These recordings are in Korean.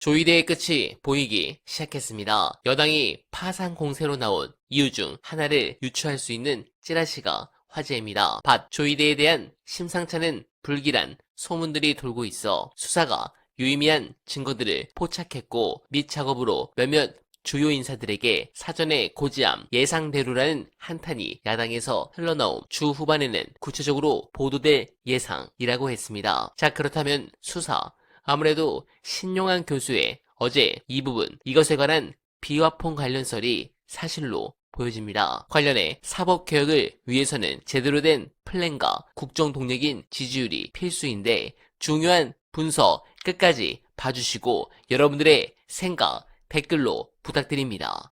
조이대의 끝이 보이기 시작했습니다. 여당이 파상 공세로 나온 이유 중 하나를 유추할 수 있는 찌라시가 화제입니다. 밭 조이대에 대한 심상찮은 불길한 소문들이 돌고 있어 수사가 유의미한 증거들을 포착했고 및 작업으로 몇몇 주요 인사들에게 사전에 고지함 예상대로라는 한탄이 야당에서 흘러나옴 주 후반에는 구체적으로 보도될 예상이라고 했습니다. 자 그렇다면 수사 아무래도 신용한 교수의 어제 이 부분 이것에 관한 비화폰 관련설이 사실로 보여집니다. 관련해 사법 개혁을 위해서는 제대로 된 플랜과 국정 동력인 지지율이 필수인데 중요한 분석 끝까지 봐주시고 여러분들의 생각 댓글로 부탁드립니다.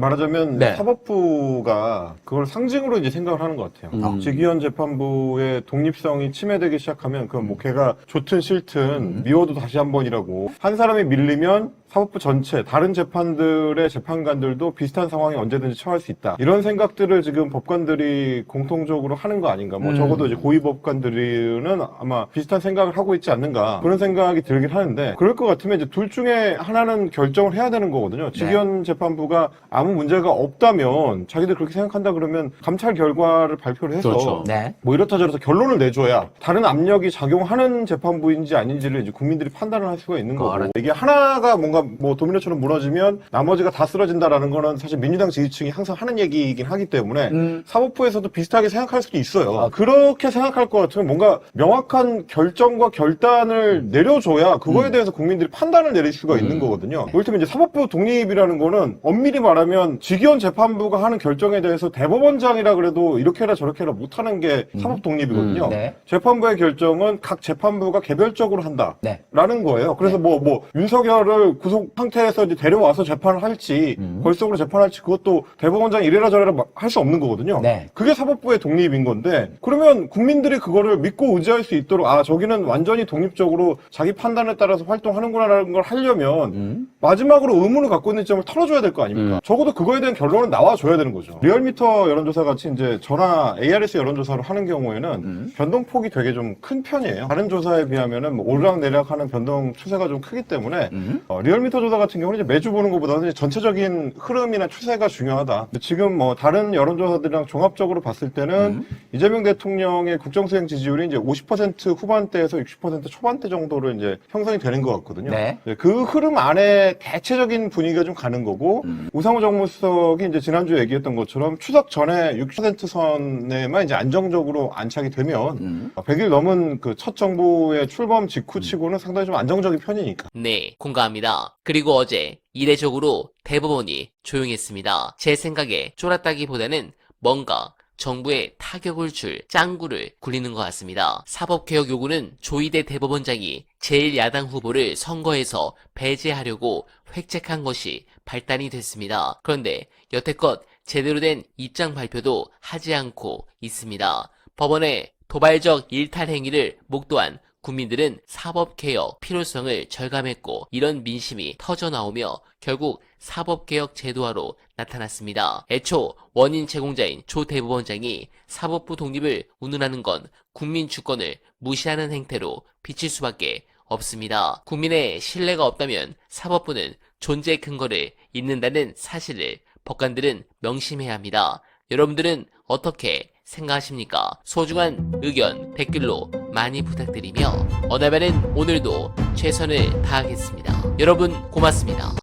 말하자면 네. 사법부가 그걸 상징으로 이제 생각을 하는 것 같아요. 음. 직위원 재판부의 독립성이 침해되기 시작하면 그건 뭐 걔가 좋든 싫든 음. 미워도 다시 한 번이라고 한 사람이 밀리면 사법부 전체 다른 재판들의 재판관들도 비슷한 상황에 언제든지 처할 수 있다. 이런 생각들을 지금 법관들이 공통적으로 하는 거 아닌가. 뭐 음. 적어도 이제 고위 법관들은 아마 비슷한 생각을 하고 있지 않는가 그런 생각이 들긴 하는데 그럴 것 같으면 이제 둘 중에 하나는 결정을 해야 되는 거거든요. 직위원 재판부가 아무 문제가 없다면 자기들 그렇게 생각한다 그러면 감찰 결과를 발표를 해서 그렇죠. 네. 뭐 이렇다 저렇다 결론을 내줘야 다른 압력이 작용하는 재판부인지 아닌지를 이제 국민들이 판단을 할 수가 있는 거고 알았- 이게 하나가 뭔가 뭐 도미노처럼 무너지면 나머지가 다 쓰러진다라는 거는 사실 민주당 지지층이 항상 하는 얘기이긴 하기 때문에 음. 사법부에서도 비슷하게 생각할 수도 있어요. 아, 그렇게 생각할 것 같으면 뭔가 명확한 결정과 결단을 음. 내려줘야 그거에 대해서 국민들이 판단을 내릴 수가 있는 음. 거거든요. 이를테면 이제 사법부 독립이라는 거는 엄밀히 말하면 직위원 재판부가 하는 결정에 대해서 대법원장이라 그래도 이렇게 해라 저렇게 해라 못하는 게 사법 독립이거든요. 음, 네. 재판부의 결정은 각 재판부가 개별적으로 한다. 네. 라는 거예요. 그래서 뭐, 뭐, 윤석열을 구속 상태에서 이제 데려와서 재판을 할지, 음. 벌속으로 재판할지, 그것도 대법원장이 이래라 저래라 할 수 없는 거거든요. 네. 그게 사법부의 독립인 건데, 그러면 국민들이 그거를 믿고 의지할 수 있도록, 아, 저기는 완전히 독립적으로 자기 판단에 따라서 활동하는구나라는 걸 하려면, 음. 마지막으로 의문을 갖고 있는 점을 털어줘야 될 거 아닙니까? 음. 적어도 그거에 대한 결론은 나와줘야 되는 거죠. 리얼미터 여론조사 같이 이제 전화 ARS 여론조사를 하는 경우에는 음. 변동폭이 되게 좀 큰 편이에요. 다른 조사에 비하면은 뭐 오르락 내리락하는 변동 추세가 좀 크기 때문에 음. 어, 리얼 미터 조사 같은 경우는 이제 매주 보는 것보다는 이제 전체적인 흐름이나 추세가 중요하다. 지금 뭐 다른 여론조사들이랑 종합적으로 봤을 때는 음. 이재명 대통령의 국정수행 지지율이 이제 50% 후반대에서 60% 초반대 정도로 이제 형성이 되는 것 같거든요. 네. 네, 그 흐름 안에 대체적인 분위기가 좀 가는 거고 음. 우상호 정무수석이 이제 지난주에 얘기했던 것처럼 추석 전에 6% 선에만 이제 안정적으로 안착이 되면 음. 100일 넘은 그 첫 정부의 출범 직후치고는 상당히 좀 안정적인 편이니까. 네, 공감합니다. 그리고 어제 이례적으로 대법원이 조용했습니다. 제 생각에 쫄았다기보다는 뭔가 정부에 타격을 줄 짱구를 굴리는 것 같습니다. 사법개혁 요구는 조이대 대법원장이 제1야당 후보를 선거에서 배제하려고 획책한 것이 발단이 됐습니다. 그런데 여태껏 제대로 된 입장 발표도 하지 않고 있습니다. 법원의 도발적 일탈 행위를 목도한 국민들은 사법 개혁 필요성을 절감했고 이런 민심이 터져 나오며 결국 사법개혁 제도화로 나타났습니다. 애초 원인 제공자인 조 대법원장이 사법부 독립을 운운하는 건 국민 주권을 무시하는 행태로 비칠 수밖에 없습니다. 국민의 신뢰가 없다면 사법부는 존재 근거를 잃는다는 사실을 법관들은 명심해야 합니다. 여러분들은 어떻게 생각하십니까? 소중한 의견 댓글로 많이 부탁드리며 어나면은 오늘도 최선을 다하겠습니다. 여러분 고맙습니다.